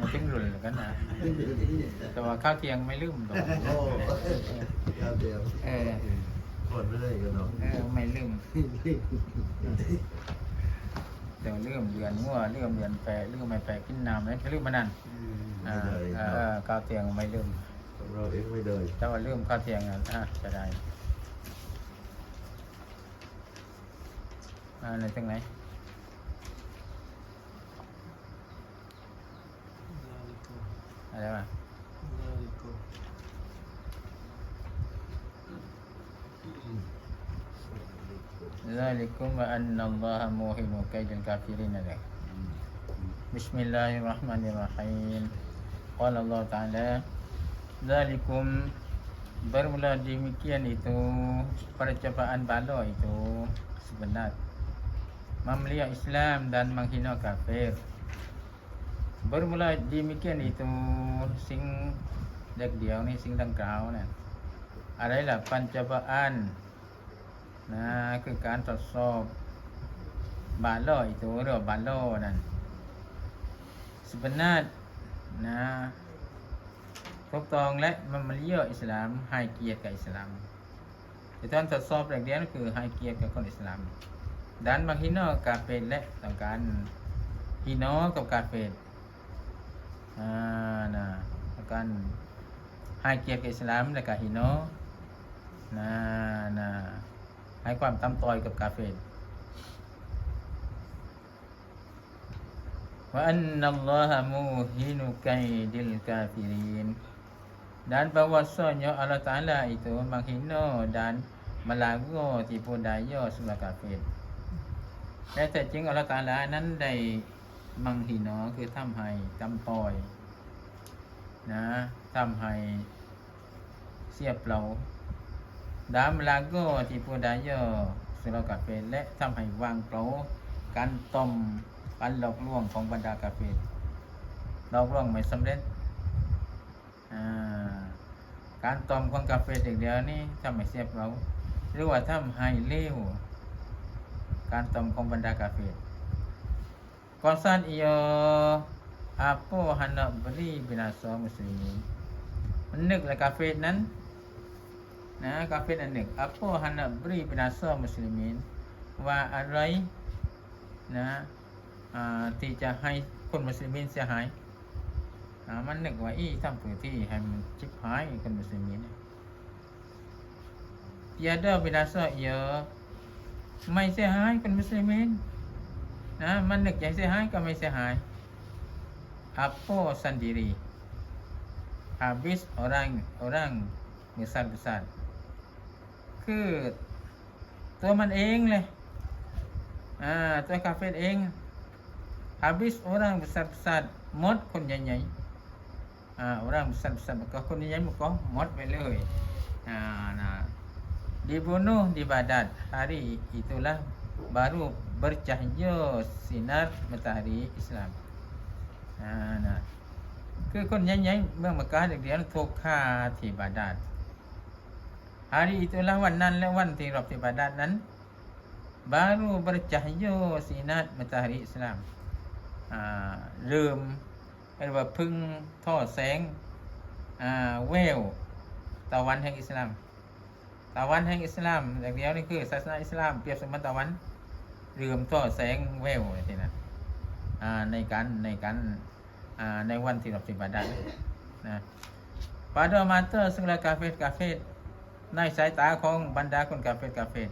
มันถึงรุนกันนะ แต่ว่าข้าวเที่ยงไม่ลืมหรอกโอ้ครับเดียวเออคนเรื่อยกันเนาะเออไม่ลืมเดี๋ยวลืมเดือนงัวลืมเดือนแปรลืมไม่แปรกินน้ำแล้วลืมมานั่นไม่อ่าได้เออข้าวเที่ยงไม่ลืมของเราเองไม่ได้แต่ว่าลืมข้าวเที่ยงอะอะจะได้อ่าในตรงไหน Assalamualaikum. wa anna Allah muhimu kaidil kafirin ada. Bismillahirrahmanirrahim. Qala Allah Ta'ala Zalikum Bermula demikian itu Percobaan bala itu Sebenar Memelihat Islam dan menghina kafir Bermula demikian itu Sing Dek dia ni sing ดังกล่าวนะอะไรล่ะปัญจบานนะคือการทดสอบบาโลอีตัวเรียกบาโลนั่น sebenar นะถูกต้องและมันมาเลียอิสลามให้เกียรติกับอิสลามแต่ตอนทดสอบแรกเดียวนั่นคือให้เกียรติกับคนอิสลามด้านบางฮิโนกาเฟนและต้องการฮิโนกับกาเฟนอ่านะต้องันให้เกียรติอิสลามและกาบฮิโนนะนะให้ความตั้มต่อยกับกาเฟนว่าอันนัลลอฮะมูฮินุกัยดิลกาฟิริน dan bahwasanya Allah Ta'ala itu menghina dan melagu tipu daya sebelah kafir แต่แต่จริงอัลลอฮฺตาลานั้นได้มังหินอคือทำให้ตั้มต่อย นะทำให้เสียเปล่าดามลาโกที่ผู้ใดย่อสุรกาเฟและทำให้วางเปล่าการต้มการหลอกลวงของบรรดากาเฟหลอกลวงไม่สำเร็จการต้มของกาเฟอย่างเดียวนี่ทำให้เสียเปล่าหรือว่าทำให้เลวการต้มของบรรดากาเฟร Kosan ia apa hendak beri binasa muslimin meneklah kafir nan nah kafir nan nek apa hendak beri binasa muslimin wa arai นะที่จะให้คนมุสลิมเสียหายมันนึกว่าอีทำผืนที่ให้มันชิบหายคนมุสลิมยาเดอร์บิดาเซอเยอะไม่เสียหายคนมุสลิมนะมันนึกอยากเสียหายก็ไม่เสียหาย apa sendiri habis orang orang besar besar คือตัวมันเองเลยอ่าตัวคาเฟ่เอง habis orang besar besar หมดคนใหญ่ๆอ่า orang besar besar มันก็คนใหญ่ๆมันก็หมดไปเลยอ่านะ dibunuh di Baghdad hari itulah baru bercahaya sinar matahari Islam อ่านะคือคนใหญ่ๆเมื่อมักกเด็กๆถูกฆ่าที่บาดาล hari itulah วันนั้นและวันที่รบที่บาดาลนั้น baru bercahaya sinar matahari Islam เริ่มเรียกว่าพึ่งท่อแสงอ่าแววตะวันแห่งอิสลามตะวันแห่งอิสลามอย่างเดียวนี่คือศาสนาอิสลามเปรียบเสมือนตะวันเรื่มท่อแสงแววนี่นะอ่า ในการในการในวันที่เราปฏิบัติได้นะ pada mata segala kafir kafir ในสายตาของบรรดาคนกาเฟตกาเฟต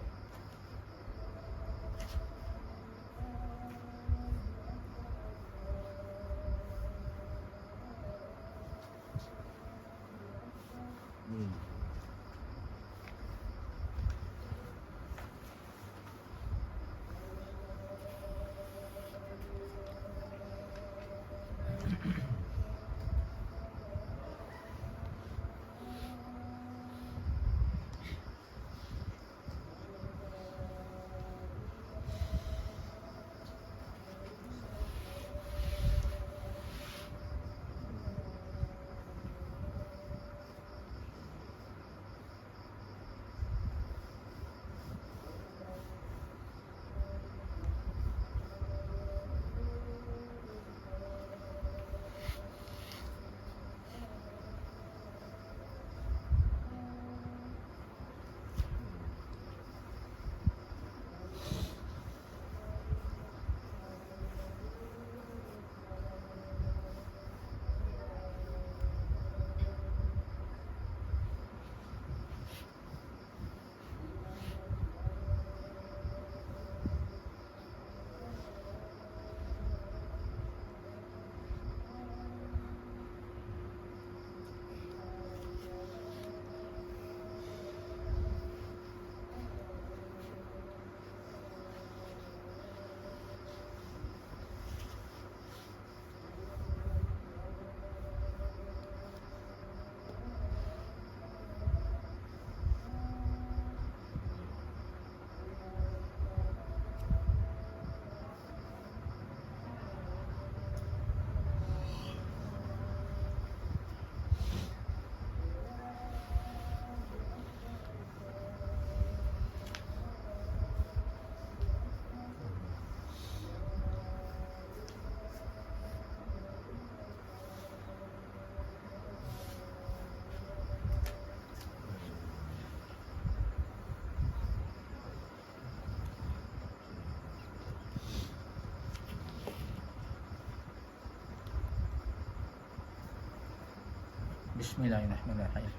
Bismillahirrahmanirrahim.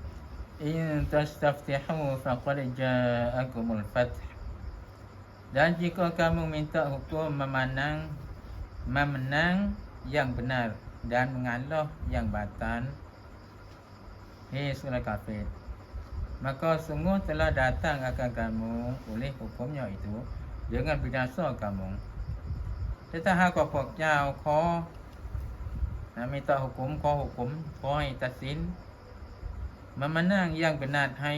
In tastaftihu faqad ja'akumul fath. Dan jika kamu minta hukum memenang memenang yang benar dan mengalah yang batan. Hei surah kafir. Maka sungguh telah datang akan kamu oleh hukumnya itu dengan binasa kamu. Tetapi kalau kau นะไม่ต่อหุกุมขอหุกุมขอให้ตัดสินมันมานั่งย่างเป็นนาดให้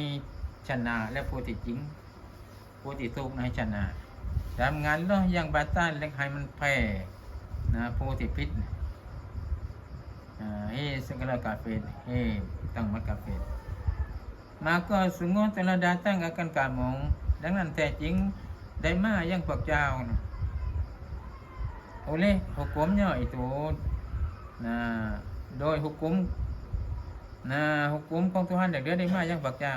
ชนะและผู้ที่จริงผู้ที่ถูกให้ชนะทำงานแล้วอย่างบาต้านเล็กให้มันแพ้นะผู้ที่พิษอ่าให้สังกัดกาเฟนให้ตั้งมัดกาเฟน maka sungguh telah datang akan kamu dengan แท้จริงได้มาย่างพวกเจ้านะ oleh hukumnya itu nah doi hukum nah hukum ของ Tuhan เด็กเดือได้มาอย่างพวกเจ้า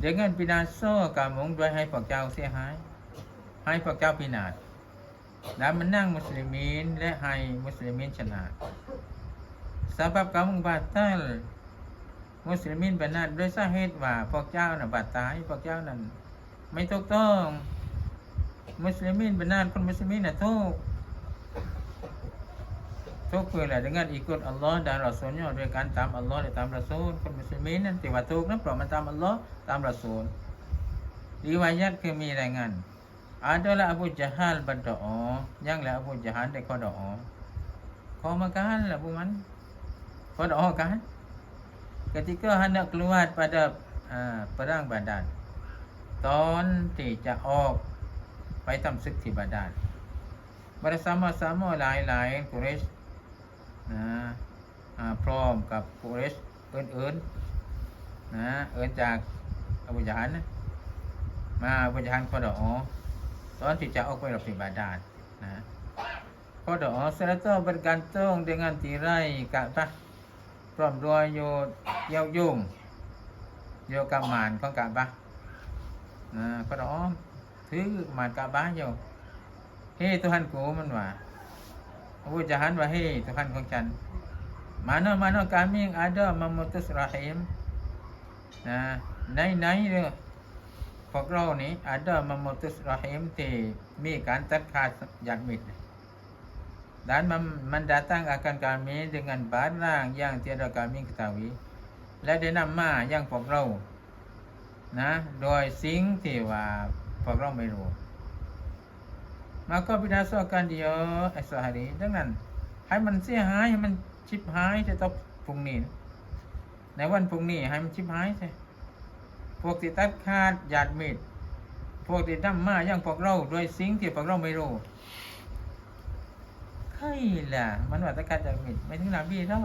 dengan binasa kamu ด้วยให้พวกเจ้าเสียหาย ให้พวกเจ้าพินาศและมันนั่งมุสลิมินและให้มุสลิมินชนะ sebab kamu batal มุสลิมินบรรณาด้วยสาเหตุว่าพวกเจ้าน่ะบาดตายพวกเจ้านั้นไม่ถูกต้อง มุสลิมินบรรณาคนมุสลิมินน่ะถูก ทุกเพื่อนอะไรงั้นอีกคนอัลลอฮ์ดารัสูลย่อด้วยการตามอัลลอฮ์หรืตามรัสูลคนมุสลิมนั่นติว่าทุกนั้นเพราะมันตามอัลลอฮ์ตามรัสูลรีวายัดคือมีรายงานอาดละอบูจาฮัลบัดดออย่างละอบูจาฮัลได้ข้อดอข้อมาการละบุ๋มันขอดอกัน ketika hendak keluar pada uh, perang badan ตอนที่จะออกไปทำศึกที่บาดาลบรสามสามหลายหลายกุเรช นะพร้อมกับโพเรสเอิญเอิญนะเอิ้นจากอวิญญาณมาอวิญญาณพอดอตอนที่จะออกไปรับสิบาดาลนะพอดอเสร็จแล้เป็นการต้องเ dengan ทีไรกะปะพร้อมด้วยโยเย้ยุ่งโยกามานของกะบะนะพอดอถือมานกะบ้าโยเฮ้ตุฮันกูมันว่า ของฉัน Mana-mana kami yang ada memutus rahim นะในในเรื่องพวกเรานี่ ada memutus rahim ที่มีการตัดขาดญาติมิตร dan mem- mendatang akan kami dengan barang yang tiada kami ketahui และได้นำมายังพวกเรา นะ โดยสิ่งที่ว่าพวกเราไม่รู้ maka berdasarkan dia esok hari dengan ให้มันเสียหายให้มันชิบหายจะต้องพรุ่งนี้ ในวันพรุ่งนี้ให้มันชิบหายใช่พวกที่ตัดขาดญาติมิตรพวกที่นำมมาอย่างพวกเราด้วยสิ่งที่พวกเราไม่รู้ใครล่ะ มันว่าตัดขาดญาติมิตรไม่ถึงนบีเรา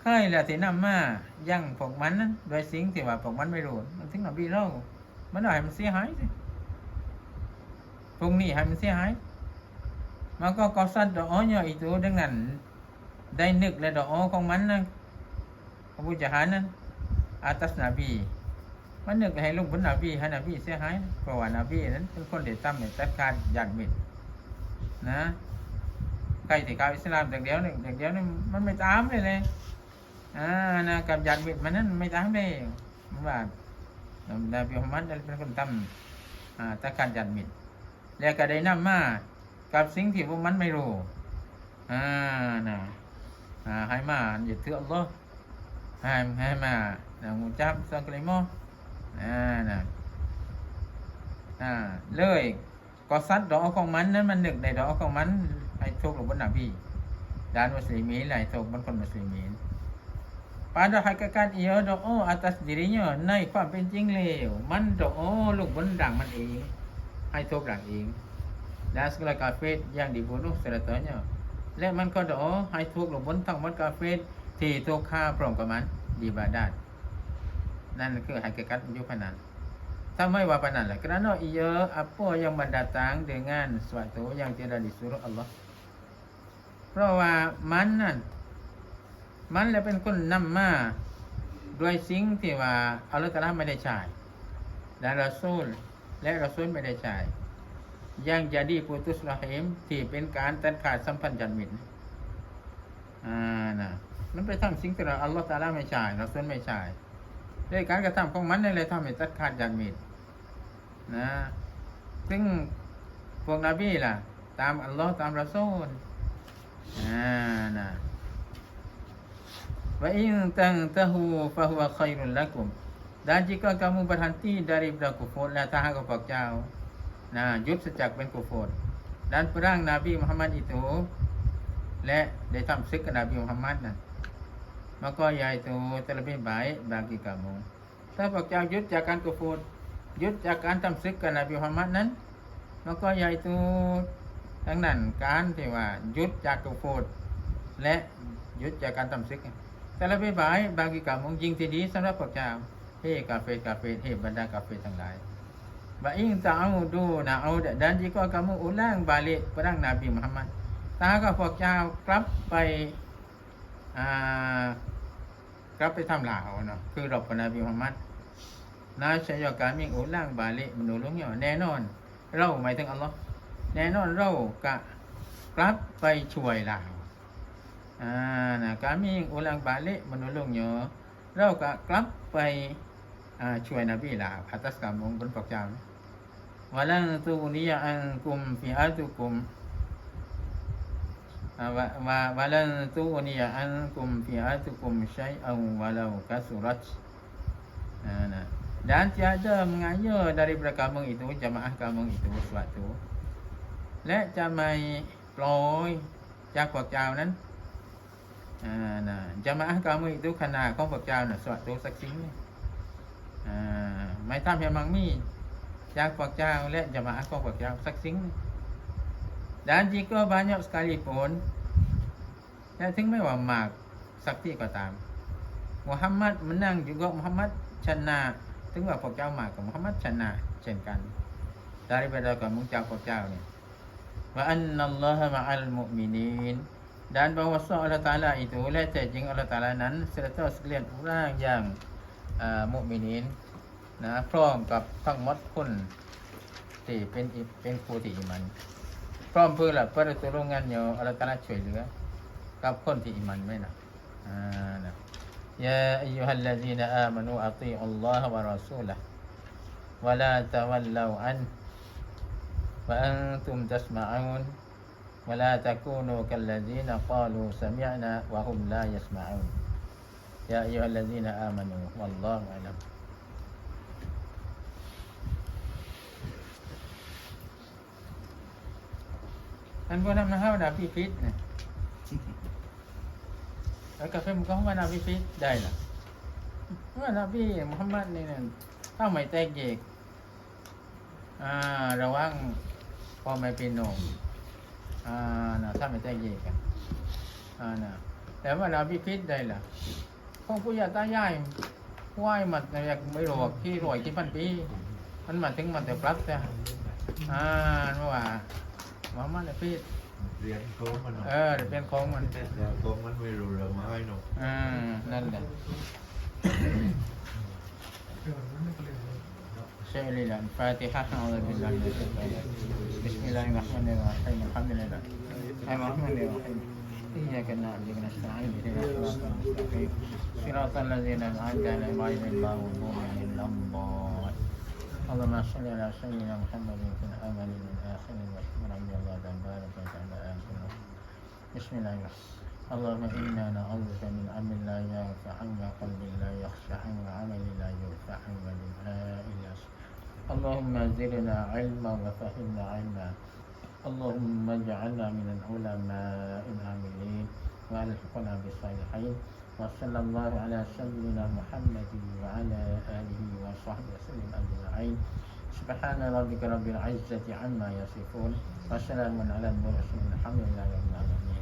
ใครล่ะที่นำมาอย่างพวกมันนั้นด้วยสิ่งที่ว่าพวกมันไม่รู้มันถึงนบีเรามันว่าให้มันเสียหายสิ พรุ่งนี้ให้มันเสียหาย maka qasad doanya itu dengan ได้นึกและดอของมันนะอบูจาฮานั้น atas Nabi มันนึกให้ลูกบุญนาบีให้นาบีเสียหายเพราะว่านาบีนั้นเป็นคนเด็ดตั้มเนี่ยตัดขาดญาติมิตรนะใครที่กาวอิสลามแต่เดียวหนึ่งแต่เดียวนี่มันไม่ตามเลยเลยอ่านะกับญาติมิตรมันนั้นไม่ตามเลยมันว่านบีมุฮัมมัดเป็นคนทำอ่าตัดขาดญาติมิตร แล้วก็ได้นำมากับสิ่งที่พวกมันไม่รู้อ่านะอ่าให้มาอย่าถืออัลลอให้ให้มานะงูจับสังกลิโมอ่านะอ่าเลยก็ซัดดอกของมันนั้นมันหนึกในดอกของมันให้โชคหลวงบนนบีด้านมุสลิมีหลายโชคบนคนมุสลิมีน pada hakikat ia doa atas dirinya ในความเป็นจริงแล้วมันโดลูกบนดังมันเอง ให้ษหลังเองและส segala ฟ่ย่างดีบ dibunuh seratanya และมันก็ดอให้ทุกข์ลงบนทั้งมดกาเฟตที่ทุกฆ่าพร้อมกับมันดีบาดาดนั่นคือไฮเกกัตยุพนันถ้าไม่ว่าปนันแหละกระนั้นอีเยอะอัปโปยังบรรดาตังเดืองานสวัสดิ์ยังเจริญดิสุรอัลลอฮ์เพราะว่ามันนั่นมันแหละเป็นคนนำมาด้วยสิ่งที่ว่าอัลลอฮ์ตะลาไม่ได้ใช้และเราสู้ และรอซูลไม่ได้ใช้ yang jadi putus rahim ที่เป็นการตัดขาดสัมพันธ์ญาติมิตรอ่านะมันไปทำสิ่งที่เราอัลลอฮฺตาลาไม่ใช่เราส่วนไม่ใช่ด้วยการกระทำของมันนี่เลยทำให้ตัดขาดจากมิตรนะซึ่งพวกนบีล่ะ ตามอัลลอฮ์ตามรอซูลอ่านะ wa in tantahu fa huwa khairun lakum dan jika kamu berhenti dari berkufur la taha kepada kau nah หยุด sejak เป็นกุฟ ร dan perang Nabi Muhammad itu และได้ทำศึกกับนบีมุฮัมมัดนะ maka iaitu terlebih baik bagi kamu ถ้าพวกเจ้าหยุดจากการกุฟรหยุดจากการทำศึกกับนบีมุฮัมมัดนั้น maka iaitu ดังนั้นการที่ว่าหยุดจากกุฟรและหยุดจากการทำศึก terlebih baik bagi kamu ยิ่งที่ดีสำหรับพวกเจ้า กาเฟกาเฟเฮ้บรรดากาเฟทั้งหลาย Wa in ta'udu na'ud dan jika kamu ulang balik perang Nabi Muhammad ถ้าหากว่าพวกเจ้ากลับไปอ่ากลับไปทำลาวเนาะคือรบกับนบีมุฮัมมัดนาชยกามิงอุลังบาลิมนุลุงเนี่ยแน่นอน เราหมายถึงอัลลอฮ์แน่นอนเรากะกลับไปช่วยลาวอ่านะกามิงอุลังบาลิมนุลุงเนี่ยเรากะกลับไป ช่วยนบีละพัตัสกัมองค์บนพระเจ้าวะลังตูนิยอังกุมพิอาตุกุมวาวะวะลังตูนิยอังกุมพิอาตุกุมใช้เอาวาเลากัสุรัตนะ dan tiada mengaya daripada kamu itu jamaah kamu itu suatu และจะไม่ปล่อยจากพวกจ้านั้นอ่านะจะมาอ้างกามออีกทุขณะของพวกจ้าน่ะสวัสตัวสักชิ้นเลย ไม่ทำมเพียงมังมีจากพวกเจ้าและจะมาอักองพวกเจ้าสักสิ่ง dan jika banyak sekalipun และถึงไม่ว่ามากสักที่ก็ตามมุฮัมมัดมันนั่งอยู่กับมุฮัมมัดชนะถึงว่าพวกเจ้ามากกับมุฮัมมัดชนะเช่นกันดา daripada บมุขเจ้าพวกเจ้าเนี่ยว่าอันนัลลอฮฺมะอัลมุมินีน dan bahwa Allah Taala itu และแต่จริง Allah Taala นั้นเสด็จเจ้าเสลียนร่างอย่าง ะพร้อมกับทั้งหมดคนที่เป็นอิเป็นผู้ที่อิมัน พร้อมเพื่อละเพื่อตัวโรงงานเนาอัลลอฮฺตะอาลาช่วยเหลือกับคนที่อิมันไม่นะอ่านะยาอายุฮัลลซีนอามานูอัติอัลลอฮฺวะรอซูละวะลาตะวัลลาวอันวะอันตุมตัสมะอูน ولا تكونوا كالذين قالوا سمعنا وهم لا يسمعون يا أيها الذين آمنوا والله أعلم. Anh vô năm nó hao đạp phít này. Ở cà phê mình có không phải đạp vi phít đây là không phải đạp vi Muhammad này nè. Tao mày tên gì à rau ăn pho mày pino à nào sao mày tên gì à nào để mà đạp vi phít đây là ถ้าไม่แตกเยกอ่าระวังพ่อไม่เป็นหนมอ่านะถ้าไม่แตกเยกกันอ่านะแต่ว่านาบีฟิตได้ล่ะพวกผู้ยาตายายไหวมันอยากไม่รอกที่รวยที่พันปี มันมาถึงมันแต่ปลัดแต่อ่าว่ามุฮัมมัดนาบีเรียนโค้งมันหน่อยเออเดี๋ยวเป็นของมันเรียนโค้งมันไม่รู้เรื่องไม่หนูอ่านั่นแหละใช่เลยล่ะฟาติฮะอัลลอฮฺบิลลาฮิมินชัยฏอนบิสมิลลาฮิรเราะห์มานิรเราะฮีมอัลฮัมดุลิลลาห์อัลลอฮุมะลิรเราะฮีม إياك نعبد ونستعين اهدنا الصراط المستقيم صراط الذين أنعمت عليهم غير المغضوب ولا الضالين. اللهم صل على سيدنا محمد في الأول والآخر واشكر عبد الله تبارك وتعالى آخره. بسم الله اللهم إنا نعوذ بك من علم لا ينفع وقلب لا يخشع وعمل لا يرفع ودعاء لا يصح اللهم زدنا علما وفهمنا علما. اللهم اجعلنا من العلماء العاملين وألحقنا بالصالحين وصلى الله على سيدنا محمد وعلى آله وصحبه وسلم أجمعين. سبحان ربك رب العزة عما يصفون وسلام على المرسلين الحمد لله رب العالمين.